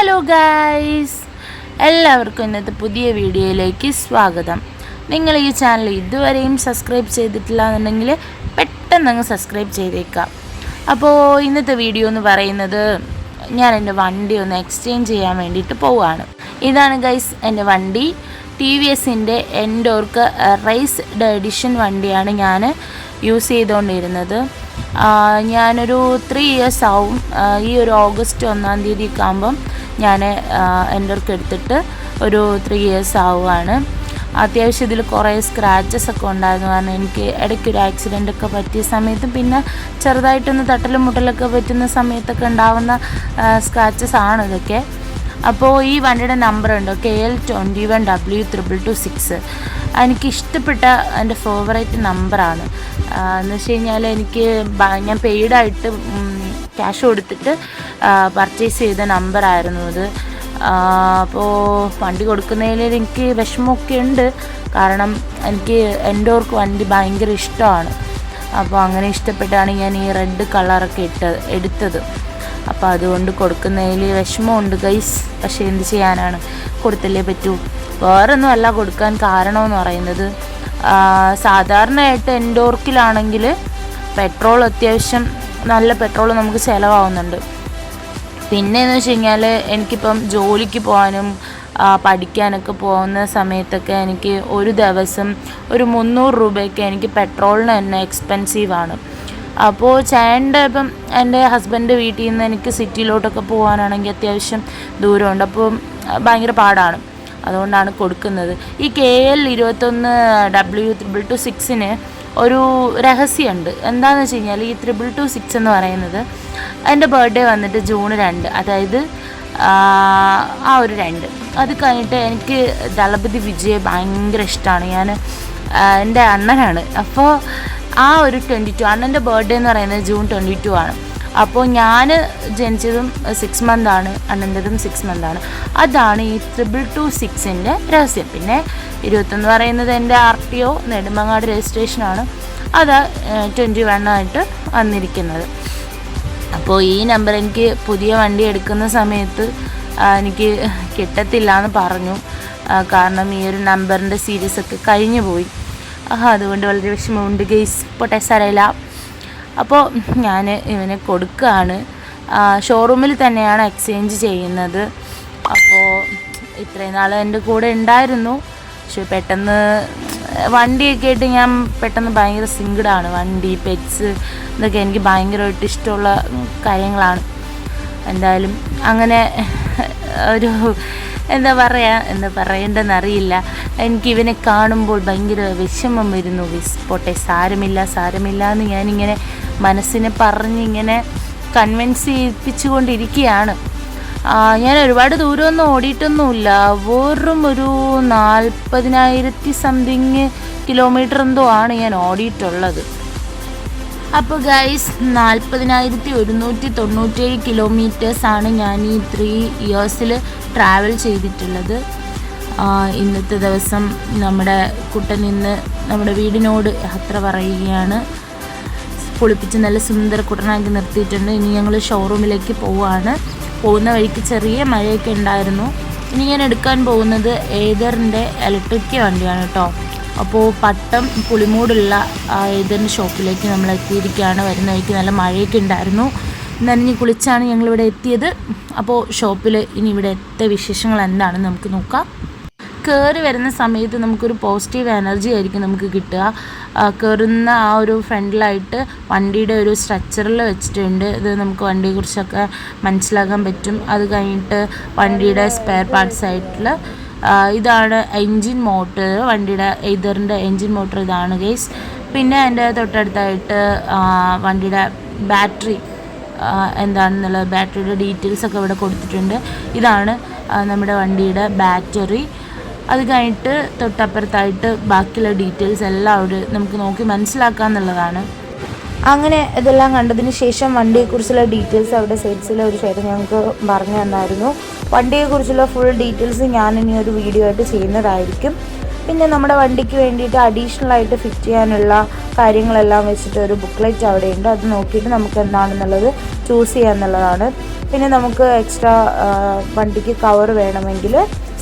Hello guys എല്ലാവർക്കും ഇന്നത്തെ പുതിയ വീഡിയോയിലേക്ക് സ്വാഗതം. നിങ്ങൾ ഈ ചാനൽ ഇതുവരെയും സബ്സ്ക്രൈബ് ചെയ്തിട്ടില്ല എന്നുണ്ടെങ്കിൽ പെട്ടെന്ന് അങ്ങ് സബ്സ്ക്രൈബ് ചെയ്തേക്കാം അപ്പോൾ ഇന്നത്തെ വീഡിയോ എന്ന് പറയുന്നത് ഞാൻ എന്റെ വണ്ടി ഒന്ന് എക്സ്ചേഞ്ച് ചെയ്യാൻ വേണ്ടിയിട്ട് പോവുകയാണ്. ഇതാണ് ഗൈസ് എന്റെ വണ്ടി. ടി വി എസിന്റെ എൻഡോർക്ക് റൈസ് എഡിഷൻ വണ്ടിയാണ് ഞാൻ യൂസ് ചെയ്തുകൊണ്ടിരുന്നത്. ഞാനൊരു ത്രീ ഇയേഴ്സ് ആവും. ഈ ഒരു ഓഗസ്റ്റ് ഒന്നാം തീയതി ഒക്കെ ആകുമ്പം ഞാൻ എന്റെ അടുക്ക് എടുത്തിട്ട് ഒരു ത്രീ ഇയേഴ്സ് ആവുകയാണ് അത്യാവശ്യം ഇതിൽ കുറേ സ്ക്രാച്ചസ് ഒക്കെ ഉണ്ടായിരുന്നു. കാരണം എനിക്ക് ഇടയ്ക്കൊരു ആക്സിഡന്റ് ഒക്കെ പറ്റിയ സമയത്തും പിന്നെ ചെറുതായിട്ടൊന്ന് തട്ടലും മുട്ടലൊക്കെ പറ്റുന്ന സമയത്തൊക്കെ ഉണ്ടാവുന്ന സ്ക്രാച്ചസ് ആണ് ഇതൊക്കെ. അപ്പോൾ ഈ വണ്ടിയുടെ നമ്പർ ഉണ്ട്? K L twenty one W triple two six എനിക്ക് ഇഷ്ടപ്പെട്ട എന്റെ ഫേവറേറ്റ് നമ്പറാണ് എന്ന് വെച്ച് കഴിഞ്ഞാൽ എനിക്ക് ഞാൻ പെയ്ഡായിട്ട് ക്യാഷ് കൊടുത്തിട്ട് പർച്ചേസ് ചെയ്ത നമ്പറായിരുന്നു അത് അപ്പോൾ വണ്ടി കൊടുക്കുന്നതിൽ എനിക്ക് വിഷമമൊക്കെ ഉണ്ട്. കാരണം എനിക്ക് എൻഡോർക്ക് വണ്ടി ഭയങ്കര ഇഷ്ടമാണ്. അപ്പോൾ അങ്ങനെ ഇഷ്ടപ്പെട്ടാണ് ഞാൻ ഈ റെഡ് കളറൊക്കെ ഇട്ടത് എടുത്തത്. അപ്പോൾ അതുകൊണ്ട് കൊടുക്കുന്നതിൽ വിഷമമുണ്ട് ഗൈസ് പക്ഷേ എന്ത് ചെയ്യാനാണ്? കൊടുത്തല്ലേ പറ്റൂ. വേറൊന്നും അല്ല കൊടുക്കാൻ കാരണമെന്ന് പറയുന്നത്. സാധാരണയായിട്ട് എൻഡോർക്കിലാണെങ്കിൽ പെട്രോൾ അത്യാവശ്യം നല്ല പെട്രോൾ നമുക്ക് ചിലവാകുന്നുണ്ട് പിന്നെ എന്ന് വെച്ച് കഴിഞ്ഞാൽ എനിക്കിപ്പം ജോലിക്ക് പോകാനും പഠിക്കാനൊക്കെ പോകുന്ന സമയത്തൊക്കെ എനിക്ക് ഒരു ദിവസം ഒരു മുന്നൂറ് രൂപയൊക്കെ എനിക്ക് പെട്രോളിന് തന്നെ എക്സ്പെൻസീവാണ് അപ്പോൾ ചേട്ടന്റെ ഇപ്പം എന്റെ ഹസ്ബൻഡ് വീട്ടിൽ നിന്ന് എനിക്ക് സിറ്റിയിലോട്ടൊക്കെ പോകാനാണെങ്കിൽ അത്യാവശ്യം ദൂരമുണ്ട്. അപ്പോൾ ഭയങ്കര പാടാണ്. അതുകൊണ്ടാണ് കൊടുക്കുന്നത്. ഈ കെ എൽ ഇരുപത്തൊന്ന് ഡബ്ല്യു ത്രിബിൾ ടു സിക്സിന് ഒരു രഹസ്യമുണ്ട്. എന്താണെന്ന് വെച്ച് കഴിഞ്ഞാൽ ഈ ത്രിബിൾ ടു സിക്സ് എന്ന് പറയുന്നത് എന്റെ ബർത്ത്ഡേ വന്നിട്ട് ജൂൺ രണ്ട് അതായത് ആ, ഒരു രണ്ട്. അത് കഴിഞ്ഞിട്ട് എനിക്ക് ദളപതി വിജയ് ഭയങ്കര ഇഷ്ടമാണ് ഞാൻ എന്റെ അണ്ണനാണ്. അപ്പോൾ ആ ഒരു ട്വന്റി ടു അണ്ണന്റെ ബർത്ത്ഡേ എന്ന് പറയുന്നത് ജൂൺ ട്വന്റി ടു ആണ്. അപ്പോൾ ഞാൻ ജനിച്ചതും സിക്സ് മന്ത് ആണ് അനന്തതും സിക്സ് ആണ്. അതാണ് ഈ ത്രിബിൾ ടു സിക്സിന്റെ രഹസ്യം. പിന്നെ ഇരുപത്തൊന്ന് പറയുന്നത് എന്റെ ആർ ടി ഒ നെടുമങ്ങാട് രജിസ്ട്രേഷനാണ് അത് ട്വന്റി വൺ ആയിട്ട് വന്നിരിക്കുന്നത്. അപ്പോൾ ഈ നമ്പർ എനിക്ക് പുതിയ വണ്ടി എടുക്കുന്ന സമയത്ത് എനിക്ക് കിട്ടത്തില്ല എന്ന് പറഞ്ഞു കാരണം ഈ ഒരു നമ്പറിന്റെ സീരീസ് ഒക്കെ കഴിഞ്ഞു പോയി അതുകൊണ്ട് വളരെ വിഷമമുണ്ട് ഗെയ്സ് പോട്ടെ സാരമില്ല അപ്പോൾ ഞാൻ ഇവന് കൊടുക്കുകയാണ് ഷോറൂമിൽ തന്നെയാണ് എക്സ്ചേഞ്ച് ചെയ്യുന്നത്. അപ്പോൾ ഇത്രയും നാൾ എന്റെ കൂടെ ഉണ്ടായിരുന്നു. പക്ഷെ പെട്ടെന്ന് വണ്ടിയൊക്കെ ആയിട്ട് ഞാൻ പെട്ടെന്ന് ഭയങ്കര സങ്കടമാണ് വണ്ടി പെറ്റ്സ് ഇതൊക്കെ എനിക്ക് ഭയങ്കരമായിട്ട് ഇഷ്ടമുള്ള കാര്യങ്ങളാണ്. എന്തായാലും അങ്ങനെ ഒരു എന്താ പറയാ? എന്താ പറയേണ്ടെന്ന് അറിയില്ല എനിക്ക് ഇവനെ കാണുമ്പോൾ ഭയങ്കര വിഷമം വരുന്നു. വിസ് പോട്ടെ സാരമില്ല സാരമില്ല എന്ന് ഞാനിങ്ങനെ മനസ്സിനെ പറഞ്ഞിങ്ങനെ കൺവിൻസ് ചെയ്യിപ്പിച്ചുകൊണ്ടിരിക്കുകയാണ്. ഞാൻ ഒരുപാട് ദൂരമൊന്നും ഓടിയിട്ടൊന്നുമില്ല. വെറും ഒരു നാൽപ്പതിനായിരത്തി സംതിങ് കിലോമീറ്റർ എന്തോ ആണ് ഞാൻ ഓടിയിട്ടുള്ളത്. അപ്പോൾ ഗൈസ് നാൽപ്പതിനായിരത്തി ഒരുന്നൂറ്റി തൊണ്ണൂറ്റേഴ് കിലോമീറ്റേഴ്സ് ആണ് ഞാൻ ഈ ത്രീ ഇയേഴ്സിൽ ട്രാവൽ ചെയ്തിട്ടുള്ളത്. ഇന്നത്തെ ദിവസം നമ്മുടെ കുട്ടൻ ഇന്ന് നമ്മുടെ വീടിനോട് യാത്ര പറയുകയാണ്. കുളിപ്പിച്ച് നല്ല സുന്ദര കുട്ടനാക്കി നിർത്തിയിട്ടുണ്ട്. ഇനി ഞങ്ങൾ ഷോറൂമിലേക്ക് പോവുകയാണ് പോകുന്ന വഴിക്ക് ചെറിയ മഴയൊക്കെ ഉണ്ടായിരുന്നു. ഇനി ഞാൻ എടുക്കാൻ പോകുന്നത് ഏതറിന്റെ ഇലക്ട്രിക് വണ്ടിയാണ് കേട്ടോ അപ്പോൾ പട്ടം പുളിമൂടുള്ള ഇതിന് ഷോപ്പിലേക്ക് നമ്മൾ എത്തിയിരിക്കുകയാണ്. വരുന്ന വഴിക്ക് നല്ല മഴയൊക്കെ ഉണ്ടായിരുന്നു. നനഞ്ഞ് കുളിച്ചാണ് ഞങ്ങളിവിടെ എത്തിയത്. അപ്പോൾ ഷോപ്പിൽ ഇനി ഇവിടെ എത്തിയ വിശേഷങ്ങൾ എന്താണെന്ന് നമുക്ക് നോക്കാം. കയറി വരുന്ന സമയത്ത് നമുക്കൊരു പോസിറ്റീവ് എനർജി ആയിരിക്കും നമുക്ക് കിട്ടുക. കയറുന്ന ആ ഒരു ഫ്രണ്ടിലായിട്ട് വണ്ടിയുടെ ഒരു സ്ട്രക്ചറിൽ വെച്ചിട്ടുണ്ട്. ഇത് നമുക്ക് വണ്ടിയെക്കുറിച്ചൊക്കെ മനസ്സിലാക്കാൻ പറ്റും. അത് കഴിഞ്ഞിട്ട് വണ്ടിയുടെ സ്പെയർ പാർട്സ് ആയിട്ടുള്ള ഇതാണ് എൻജിൻ മോട്ടർ വണ്ടിയുടെ എയ്തറിന്റെ എൻജിൻ മോട്ടർ ഇതാണ് ഗേസ് പിന്നെ എന്റെ തൊട്ടടുത്തായിട്ട് വണ്ടിയുടെ ബാറ്ററി എന്താണെന്നുള്ള ബാറ്ററിയുടെ ഡീറ്റെയിൽസ് ഒക്കെ ഇവിടെ കൊടുത്തിട്ടുണ്ട്. ഇതാണ് നമ്മുടെ വണ്ടിയുടെ ബാറ്ററി. അത് കഴിഞ്ഞിട്ട് തൊട്ടപ്പുറത്തായിട്ട് ബാക്കിയുള്ള ഡീറ്റെയിൽസ് എല്ലാം അവിടെ നമുക്ക് നോക്കി മനസ്സിലാക്കാന്നുള്ളതാണ് അങ്ങനെ ഇതെല്ലാം കണ്ടതിന് ശേഷം വണ്ടിയെക്കുറിച്ചുള്ള ഡീറ്റെയിൽസ് അവിടെ സെയിൽസിലെ ഒരു ചേട്ടൻ ഞങ്ങൾക്ക് പറഞ്ഞു തന്നായിരുന്നു. വണ്ടിയെക്കുറിച്ചുള്ള ഫുൾ ഡീറ്റെയിൽസ് ഞാൻ ഇനി ഒരു വീഡിയോ ആയിട്ട് ചെയ്യുന്നതായിരിക്കും. പിന്നെ നമ്മുടെ വണ്ടിക്ക് വേണ്ടിയിട്ട് അഡീഷണൽ ആയിട്ട് ഫിറ്റ് ചെയ്യാനുള്ള കാര്യങ്ങളെല്ലാം വെച്ചിട്ട് ഒരു ബുക്ക്ലെറ്റ് അവിടെയുണ്ട്. അത് നോക്കിയിട്ട് നമുക്ക് എന്താണെന്നുള്ളത് ചൂസ് ചെയ്യാന്നുള്ളതാണ്. പിന്നെ നമുക്ക് എക്സ്ട്രാ വണ്ടിക്ക് കവർ വേണമെങ്കിൽ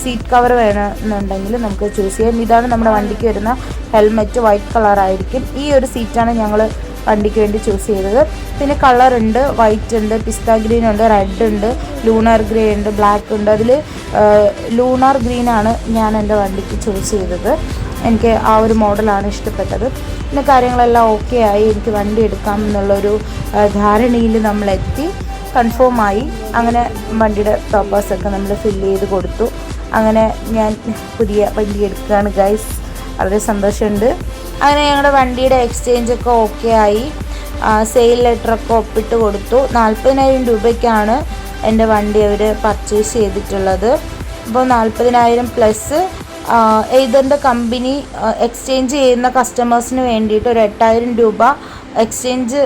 സീറ്റ് കവർ വേണമെന്നുണ്ടെങ്കിൽ നമുക്ക് ചൂസ് ചെയ്യാം. ഇതാണ് നമ്മുടെ വണ്ടിക്ക് വരുന്ന ഹെൽമെറ്റ് വൈറ്റ് കളറായിരിക്കും ഈ ഒരു സീറ്റാണ് ഞങ്ങൾ വണ്ടിക്ക് വേണ്ടി ചൂസ് ചെയ്തത്. പിന്നെ കളർ ഉണ്ട് വൈറ്റ് ഉണ്ട് പിസ്ത ഗ്രീൻ ഉണ്ട് റെഡ് ഉണ്ട് ലൂണാർ ഗ്രേ ഉണ്ട് ബ്ലാക്ക് ഉണ്ട്. അതിൽ ലൂണാർ ആണ് ഞാൻ എന്റെ വണ്ടിക്ക് ചൂസ് ചെയ്തത്. എനിക്ക് ആ ഒരു മോഡലാണ് ഇഷ്ടപ്പെട്ടത്. പിന്നെ കാര്യങ്ങളെല്ലാം ഓക്കെ ആയി. എനിക്ക് വണ്ടി എടുക്കാം എന്നുള്ളൊരു ധാരണയിൽ നമ്മളെത്തി ആയി. അങ്ങനെ വണ്ടിയുടെ പേപ്പേഴ്സൊക്കെ നമ്മൾ ഫില്ല് ചെയ്ത് കൊടുത്തു. അങ്ങനെ ഞാൻ പുതിയ വണ്ടി എടുക്കുകയാണ് ഗൈസ് വളരെ സന്തോഷമുണ്ട്. അങ്ങനെ ഞങ്ങളുടെ വണ്ടിയുടെ എക്സ്ചേഞ്ച് ഒക്കെ ഓക്കെ ആയി. സെയിൽ ലെറ്ററൊക്കെ ഒപ്പിട്ട് കൊടുത്തു. നാൽപ്പതിനായിരം രൂപയ്ക്കാണ് എന്റെ വണ്ടി അവർ പർച്ചേസ് ചെയ്തിട്ടുള്ളത്. അപ്പോൾ നാൽപ്പതിനായിരം പ്ലസ് എയ്തറിന്റെ കമ്പനി എക്സ്ചേഞ്ച് ചെയ്യുന്ന കസ്റ്റമേഴ്സിന് വേണ്ടിയിട്ട് ഒരു എട്ടായിരം രൂപ എക്സ്ചേഞ്ച്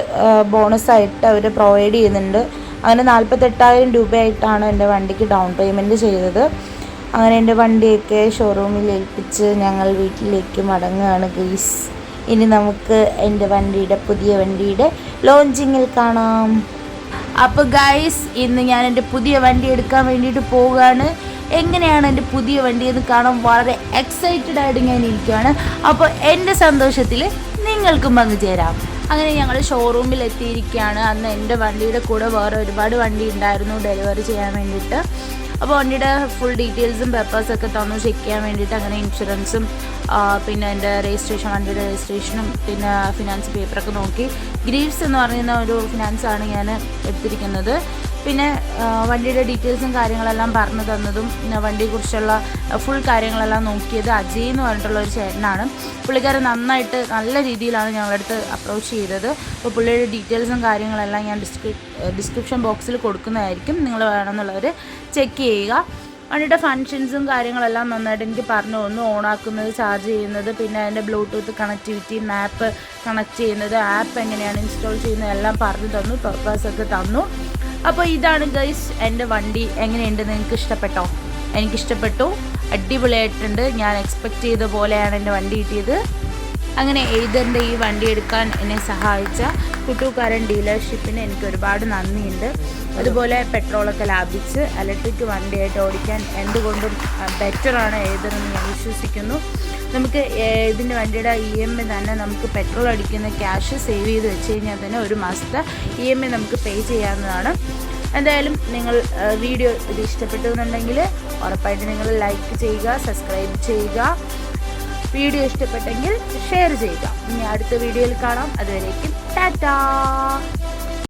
ബോണസായിട്ട് അവർ പ്രൊവൈഡ് ചെയ്യുന്നുണ്ട്. അങ്ങനെ നാൽപ്പത്തെട്ടായിരം രൂപയായിട്ടാണ് എന്റെ വണ്ടിക്ക് ഡൗൺ പേയ്മെന്റ് ചെയ്തത്. അങ്ങനെ എന്റെ വണ്ടിയൊക്കെ ഷോറൂമിൽ ഏൽപ്പിച്ച് ഞങ്ങൾ വീട്ടിലേക്ക് മടങ്ങുകയാണ് ഗ്രീസ് ഇനി നമുക്ക് എന്റെ വണ്ടിയുടെ പുതിയ വണ്ടിയുടെ ലോഞ്ചിങ്ങിൽ കാണാം. അപ്പോൾ ഗൈസ് ഇന്ന് ഞാൻ എന്റെ പുതിയ വണ്ടി എടുക്കാൻ വേണ്ടിയിട്ട് പോവുകയാണ്. എങ്ങനെയാണ് എന്റെ പുതിയ വണ്ടി എന്ന് കാണാൻ വളരെ എക്സൈറ്റഡ് ആയിട്ട് ഞാൻ ഇരിക്കുകയാണ് അപ്പോൾ എന്റെ സന്തോഷത്തിൽ നിങ്ങൾക്കും ചേരാം. അങ്ങനെ ഞങ്ങൾ ഷോറൂമിൽ എത്തിയിരിക്കുകയാണ്. അന്ന് എന്റെ വണ്ടിയുടെ കൂടെ വേറെ ഒരുപാട് വണ്ടി ഉണ്ടായിരുന്നു ഡെലിവറി ചെയ്യാൻ വേണ്ടിയിട്ട്. അപ്പോൾ വണ്ടിയുടെ ഫുൾ ഡീറ്റെയിൽസും പേപ്പേഴ്സൊക്കെ തന്നു ചെക്ക് ചെയ്യാൻ വേണ്ടിയിട്ട് അങ്ങനെ ഇൻഷുറൻസും പിന്നെ എന്റെ രജിസ്ട്രേഷൻ വണ്ടിയുടെ രജിസ്ട്രേഷനും പിന്നെ ഫിനാൻസ് പേപ്പറൊക്കെ നോക്കി. ഗ്രീവ്സ് എന്ന് പറയുന്ന ഒരു ഫിനാൻസാണ് ഞാൻ എടുത്തിരിക്കുന്നത്. പിന്നെ വണ്ടിയുടെ ഡീറ്റെയിൽസും കാര്യങ്ങളെല്ലാം പറഞ്ഞു തന്നതും വണ്ടിയെക്കുറിച്ചുള്ള ഫുൾ കാര്യങ്ങളെല്ലാം നോക്കിയത് അജയ് എന്ന് പറഞ്ഞിട്ടുള്ള ഒരു ചേട്ടനാണ്. പുള്ളിക്കാരൻ നന്നായിട്ട് നല്ല രീതിയിലാണ് ഞങ്ങളടുത്ത് അപ്രോച്ച് ചെയ്തത്. അപ്പോൾ പുള്ളിയുടെ ഡീറ്റെയിൽസും കാര്യങ്ങളെല്ലാം ഞാൻ ഡിസ്ക്രി ഡിസ്ക്രിപ്ഷൻ ബോക്സിൽ കൊടുക്കുന്നതായിരിക്കും. നിങ്ങൾ വേണമെന്നുള്ളവർ ചെക്ക് ചെയ്യുക. വണ്ടിയുടെ ഫങ്ഷൻസും കാര്യങ്ങളെല്ലാം നന്നായിട്ട് എനിക്ക് പറഞ്ഞു തന്നു. ഓണാക്കുന്നത് ചാർജ് ചെയ്യുന്നത് പിന്നെ അതിന്റെ ബ്ലൂടൂത്ത് കണക്ടിവിറ്റി മാപ്പ് കണക്ട് ചെയ്യുന്നത് ആപ്പ് എങ്ങനെയാണ് ഇൻസ്റ്റാൾ ചെയ്യുന്നത് എല്ലാം പറഞ്ഞു തന്നു purpose ഒക്കെ തന്നു. അപ്പോൾ ഇതാണ് ഗൈസ് എന്റെ വണ്ടി. എങ്ങനെയുണ്ട്? നിങ്ങൾക്ക് ഇഷ്ടപ്പെട്ടോ? എനിക്കിഷ്ടപ്പെട്ടു. അടിപൊളിയായിട്ടുണ്ട്. ഞാൻ എക്സ്പെക്റ്റ് ചെയ്ത പോലെയാണ് എന്റെ വണ്ടി കിട്ടിയത്. അങ്ങനെ എയ്തറിന്റെ ഈ വണ്ടി എടുക്കാൻ എന്നെ സഹായിച്ച കുട്ടൂക്കാരൻ ഡീലർഷിപ്പിന് എനിക്ക് ഒരുപാട് നന്ദിയുണ്ട്. അതുപോലെ പെട്രോളൊക്കെ ലാഭിച്ച് ഇലക്ട്രിക് വണ്ടിയായിട്ട് ഓടിക്കാൻ എന്തുകൊണ്ടും ബെറ്ററാണ് ഏതെന്ന് ഞാൻ വിശ്വസിക്കുന്നു. നമുക്ക് ഇതിന്റെ വണ്ടിയുടെ ഇ എം ഐ തന്നെ നമുക്ക് പെട്രോൾ അടിക്കുന്ന ക്യാഷ് സേവ് ചെയ്ത് വെച്ച് കഴിഞ്ഞാൽ തന്നെ ഒരു മാസത്തെ ഇ എം ഐ നമുക്ക് പേ ചെയ്യാവുന്നതാണ്. എന്തായാലും നിങ്ങൾ വീഡിയോ ഇത് ഇഷ്ടപ്പെട്ടു എന്നുണ്ടെങ്കിൽ ഉറപ്പായിട്ട് നിങ്ങൾ ലൈക്ക് ചെയ്യുക സബ്സ്ക്രൈബ് ചെയ്യുക. വീഡിയോ ഇഷ്ടപ്പെട്ടെങ്കിൽ ഷെയർ ചെയ്യുക. ഇനി അടുത്ത വീഡിയോയിൽ കാണാം. അതുവരേക്കും ടാറ്റാ.